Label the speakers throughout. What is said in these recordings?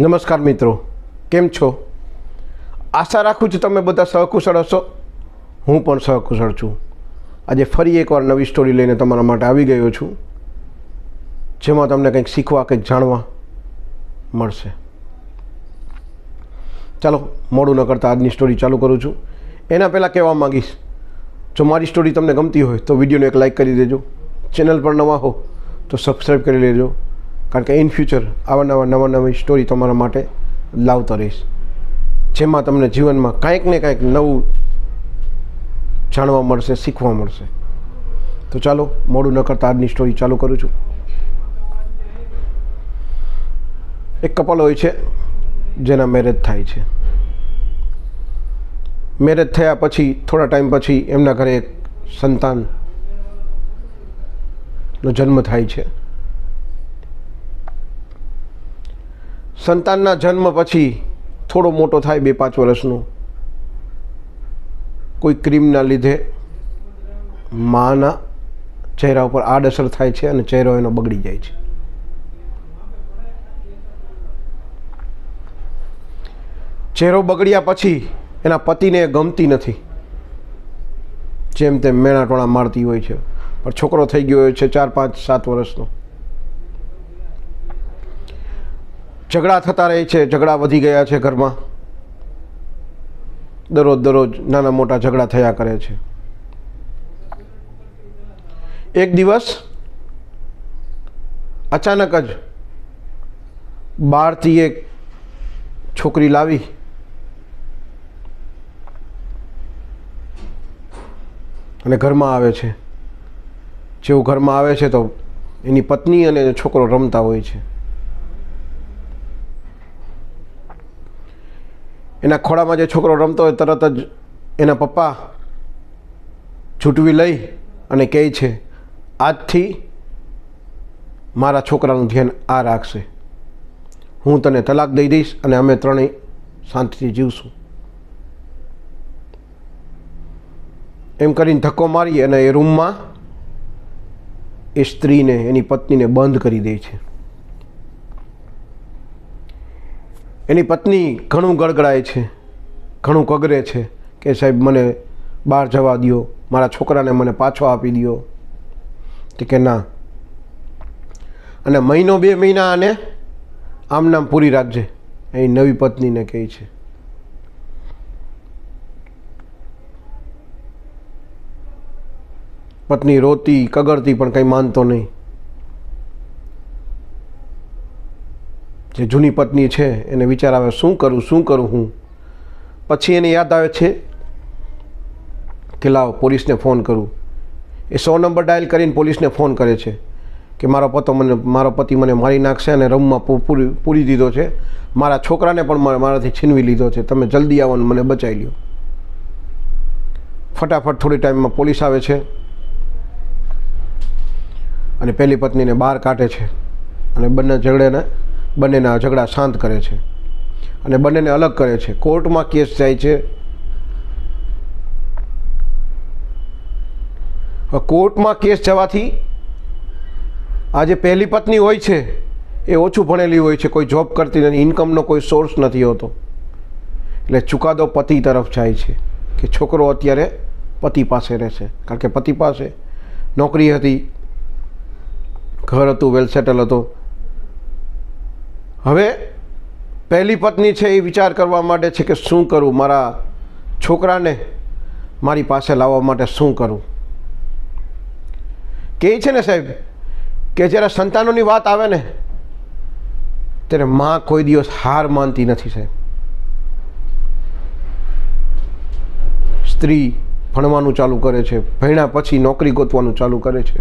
Speaker 1: નમસ્કાર મિત્રો, કેમ છો? આશા રાખું છું તમે બધા સહકુશળ હશો. હું પણ સહકુશળ છું. આજે ફરી એકવાર નવી સ્ટોરી લઈને તમારા માટે આવી ગયો છું. જેમાં તમને કંઈક શીખવા, કંઈક જાણવા મળશે. ચાલો, મોડું ન કરતાં આજની સ્ટોરી ચાલુ કરું છું. એના પહેલાં કહેવા માગીશ, જો મારી સ્ટોરી તમને ગમતી હોય તો વિડીયોને એક લાઇક કરી દેજો. ચેનલ પર નવા હો તો સબસ્ક્રાઈબ કરી લેજો. કારણ કે ઇન ફ્યુચર આવા નવા નવા, નવી સ્ટોરી તમારા માટે લાવતો રહીશ. જેમાં તમને જીવનમાં કાંઈક ને કાંઈક નવું જાણવા મળશે, શીખવા મળશે. તો ચાલો, મોડું ન કરતા આજની સ્ટોરી ચાલુ કરું છું. એક કપલ હોય છે, જેના મેરેજ થાય છે. મેરેજ થયા પછી, થોડા ટાઈમ પછી એમના ઘરે એક સંતાનનો જન્મ થાય છે. સંતાનના જન્મ પછી થોડો મોટો થાય બે પાંચ વર્ષનો. કોઈ ક્રીમના લીધે માના ચહેરા ઉપર આડઅસર થાય છે અને ચહેરો એનો બગડી જાય છે. ચહેરો બગડ્યા પછી એના પતિને ગમતી નથી. જેમ તેમ મેણા ટોણા મારતી હોય છે. પણ છોકરો થઈ ગયો છે ચાર પાંચ સાત વર્ષનો. ઝઘડા થતા રહે છે, ઝઘડા વધી ગયા છે ઘરમાં. દરરોજ દરરોજ નાના મોટા ઝઘડા થયા કરે છે. એક દિવસ અચાનક જ બહારથી એક છોકરી લાવી. અને ઘરમાં આવે છે. જેવું ઘરમાં આવે છે તો એની પત્ની અને છોકરો રમતા હોય છે. એના ખોળામાં જે છોકરો રમતો હોય તરત જ એના પપ્પા છૂટવી લઈ અને કહે છે, આજથી મારા છોકરાનું ધ્યાન આ રાખશે. હું તને તલાક દઈ દઈશ અને અમે ત્રણેય શાંતિથી જીવશું. એમ કરીને ધક્કો મારી અને એ રૂમમાં એ સ્ત્રીને, એની પત્નીને બંધ કરી દે છે. એની પત્ની ઘણું ગળગળાય છે, ઘણું કગરે છે કે સાહેબ મને બહાર જવા દો મારા છોકરાને મને પાછો આપી દો કે ના. અને મહિનો બે મહિના આને આમ નામ પૂરી રાખજે એ નવી પત્નીને કહે છે. પત્ની રોતી કગળતી પણ કંઈ માનતો નહીં. જે જૂની પત્ની છે, એને વિચાર આવે, શું કરું શું કરું હું? પછી એને યાદ આવે છે કે, લાવ, પોલીસને ફોન કરું. એ સો નંબર ડાયલ કરીને પોલીસને ફોન કરે છે કે, મારો પતો મને, મારો પતિ મને મારી નાખશે અને રમમાં પૂરી પૂરી દીધો છે. મારા છોકરાને પણ મારા- મારાથી છીનવી લીધો છે. તમે જલ્દી આવો મને બચાવી લ્યો. ફટાફટ થોડી ટાઈમમાં પોલીસ આવે છે અને પહેલી પત્નીને બહાર કાઢે છે અને બંને ઝઘડેને બંનેના ઝઘડા શાંત કરે છે અને બંનેને અલગ કરે છે. કોર્ટમાં કેસ જાય છે. કોર્ટમાં કેસ જવાથી આ જે પહેલી પત્ની હોય છે એ ઓછું ભણેલી હોય છે, કોઈ જોબ કરતી નથી ઇન્કમનો કોઈ સોર્સ નથી હોતો. એટલે ચુકાદો પતિ તરફ જાય છે કે છોકરો અત્યારે પતિ પાસે રહેશે. કારણ કે પતિ પાસે નોકરી હતી, ઘર હતું વેલ સેટલ હતો. હવે પહેલી પત્ની છે એ વિચાર કરવા માટે છે કે શું કરું? મારા છોકરાને મારી પાસે લાવવા માટે શું કરું? કહે છે ને સાહેબ, કે જ્યારે સંતાનોની વાત આવે ને, ત્યારે માં કોઈ દિવસ હાર માનતી નથી સાહેબ. સ્ત્રી ભણવાનું ચાલુ કરે છે, ભણ્યા પછી નોકરી ગોતવાનું ચાલુ કરે છે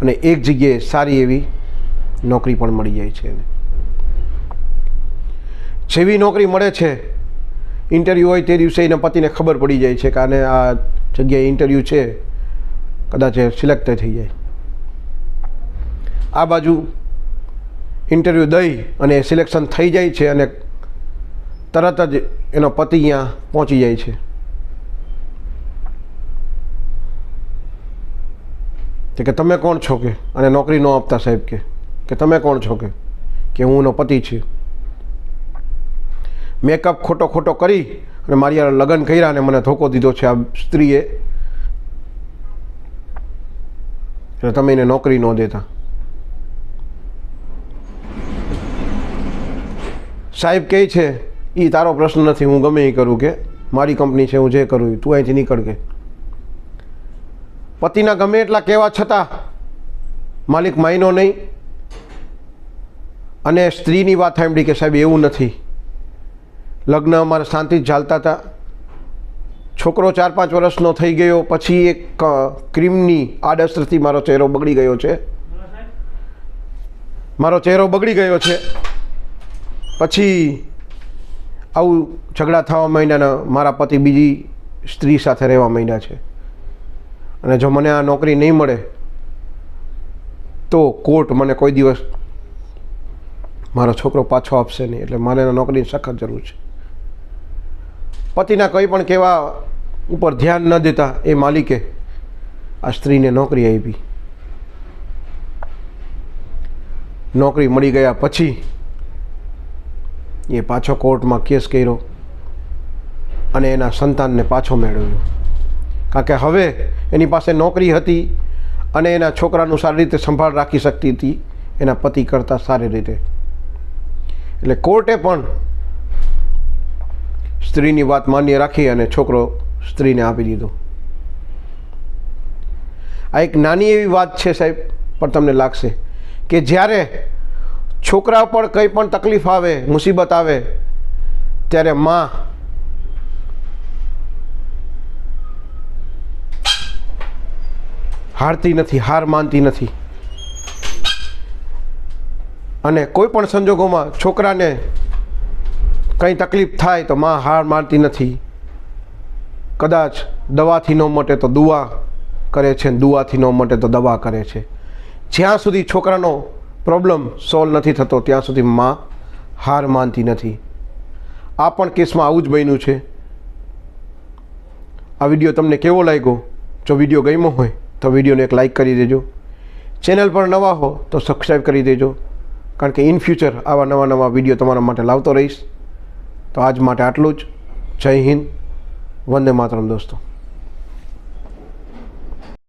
Speaker 1: અને એક જગ્યાએ સારી એવી નોકરી પણ મળી જાય છે એને. જેવી નોકરી મળે છે ઇન્ટરવ્યૂ હોય તે દિવસે એના પતિને ખબર પડી જાય છે કે આને આ જગ્યાએ ઇન્ટરવ્યૂ છે, કદાચ સિલેક્ટ થઈ જાય. આ બાજુ ઇન્ટરવ્યૂ દઈ અને સિલેક્શન થઈ જાય છે અને તરત જ એનો પતિ અહીંયા પહોંચી જાય છે. કે તમે કોણ છો કે? અને નોકરી ન આપતા સાહેબ કે કે તમે કોણ છો કે? કે હું એનો પતિ છું. મેકઅપ ખોટો ખોટો કરી અને મારી યાર લગ્ન કર્યા અને મને ધોકો દીધો છે આ સ્ત્રીએ. એટલે તમે એને નોકરી ન દેતા. સાહેબ કહે છે એ તારો પ્રશ્ન નથી, હું ગમે એ કરું કે, મારી કંપની છે, હું જે કરું તું અહીંથી નીકળ કે. પતિના ગમે એટલા કહેવા છતાં માલિક માયનો નહીં. અને સ્ત્રીની વાત સાંભળી કે સાહેબ એવું નથી. લગ્ન અમારે શાંતિ ચાલતા હતા. છોકરો ચાર પાંચ વર્ષનો થઈ ગયો, પછી એક ક્રીમની આડઅસરથી મારો ચહેરો બગડી ગયો છે. મારો ચહેરો બગડી ગયો છે. પછી આવું ઝઘડા થવા માંડ્યા મારા પતિ બીજી સ્ત્રી સાથે રહેવા માંડ્યા છે. અને જો મને આ નોકરી નહીં મળે, તો કોર્ટ મને કોઈ દિવસ મારો છોકરો પાછો આપશે નહીં. એટલે મારે નોકરીની સખત જરૂર છે. પતિના કંઈ પણ કહેવા ઉપર ધ્યાન ન દેતા એ માલિકે આ સ્ત્રીને નોકરી આપી. નોકરી મળી ગયા પછી એ પાછો કોર્ટમાં કેસ કર્યો અને એના સંતાનને પાછો મેળવ્યો. કારણ કે હવે એની પાસે નોકરી હતી અને એના છોકરાનું સારી રીતે સંભાળ રાખી શકતી હતી. એના પતિ કરતાં સારી રીતે. એટલે કોર્ટે પણ સ્ત્રીની વાત માન્ય રાખી અને છોકરો સ્ત્રીને આપી દીધો. આ એક નાની એવી વાત છે સાહેબ, પણ તમને લાગશે કે જ્યારે છોકરા પર કંઈ પણ તકલીફ આવે, મુસીબત આવે, ત્યારે માં હારતી નથી, હાર માનતી નથી. અને કોઈ પણ સંજોગોમાં છોકરાને કંઈ તકલીફ થાય તો માં હાર માનતી નથી. કદાચ દવાથી ન મટે તો દુઆ કરે છે દુઆથી ન મટે તો દવા કરે છે. જ્યાં સુધી છોકરાનો પ્રોબ્લેમ સોલ્વ નથી થતો, ત્યાં સુધી માં હાર માનતી નથી. આ પણ કેસમાં આવું જ બન્યું છે. આ વીડિયો તમને કેવો લાગ્યો? જો વીડિયો ગમ્યો હોય તો વિડીયોને એક લાઈક કરી દેજો. ચેનલ પર નવા હો તો સબસ્ક્રાઈબ કરી દેજો. કારણ કે ઇન ફ્યુચર આવા નવા નવા વીડિયો તમારા માટે લાવતો રહીશ. તો આજ માટે આટલું જ. જય હિન્દ. વંદે માતરમ દોસ્તો.